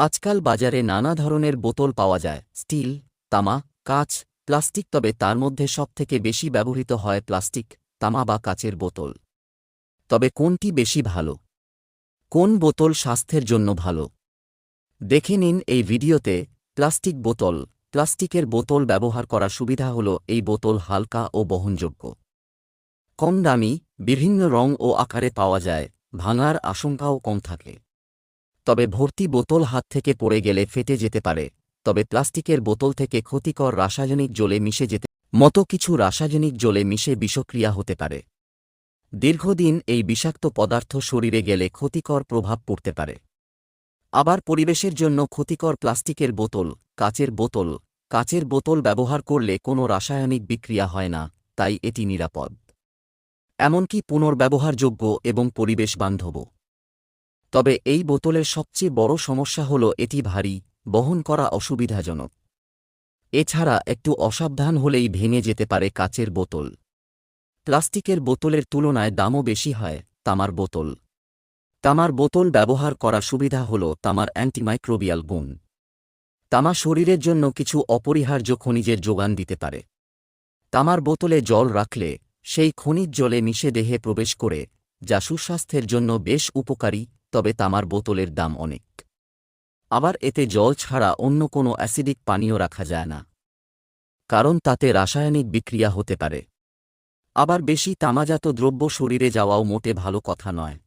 আজকাল বাজারে নানা ধরনের বোতল পাওয়া যায়, স্টিল, তামা, কাচ, প্লাস্টিক তবে তার মধ্যে সবথেকে বেশি ব্যবহৃত হয় প্লাস্টিক, তামা বা কাচের বোতল। তবে কোনটি বেশি ভালো? কোন বোতল স্বাস্থ্যের জন্য ভালো? দেখে নিন এই ভিডিওতে প্লাস্টিক বোতল, প্লাস্টিকের বোতল ব্যবহার করা সুবিধা হল এই বোতল হালকা ও বহনযোগ্য। কম দামি, বিভিন্ন রং ও আকারে পাওয়া যায়, ভাঙার আশঙ্কাও কম থাকে। তবে ভর্তি বোতল হাত থেকে পড়ে গেলে ফেটে যেতে পারে, তবে প্লাস্টিকের বোতল থেকে ক্ষতিকর রাসায়নিক জলে মিশে যেতে মতো কিছু রাসায়নিক জলে মিশে বিষক্রিয়া হতে পারে। দীর্ঘদিন এই বিষাক্ত পদার্থ শরীরে গেলে ক্ষতিকর প্রভাব পড়তে পারে। আবার পরিবেশের জন্য ক্ষতিকর প্লাস্টিকের বোতল, কাচের বোতল কাচের বোতল ব্যবহার করলে কোনো রাসায়নিক বিক্রিয়া হয় না, তাই এটি নিরাপদ। এমনকি পুনর্ব্যবহারযোগ্য এবং পরিবেশ বান্ধব তবে এই বোতলের সবচেয়ে বড় সমস্যা হল এটি ভারী, বহন করা অসুবিধাজনক। এছাড়া একটু অসাবধান হলেই ভেঙে যেতে পারে কাচের বোতল। প্লাস্টিকের বোতলের তুলনায় দামও বেশি হয়, তামার বোতল। তামার বোতল ব্যবহার করা সুবিধা হল তামার অ্যান্টিমাইক্রোবিয়াল গুণ। তামা শরীরের জন্য কিছু অপরিহার্য খনিজের যোগান দিতে পারে। তামার বোতলে জল রাখলে সেই খনিজ জলে মিশে দেহে প্রবেশ করে, যা সুস্বাস্থ্যের জন্য বেশ উপকারী তবে তামার বোতলের দাম অনেক। আবার এতে জল ছাড়া অন্য কোনো অ্যাসিডিক পানীয় রাখা যায় না। কারণ তাতে রাসায়নিক বিক্রিয়া হতে পারে। আবার বেশি তামাজাত দ্রব্য শরীরে যাওয়াও মোটে ভালো কথা নয়।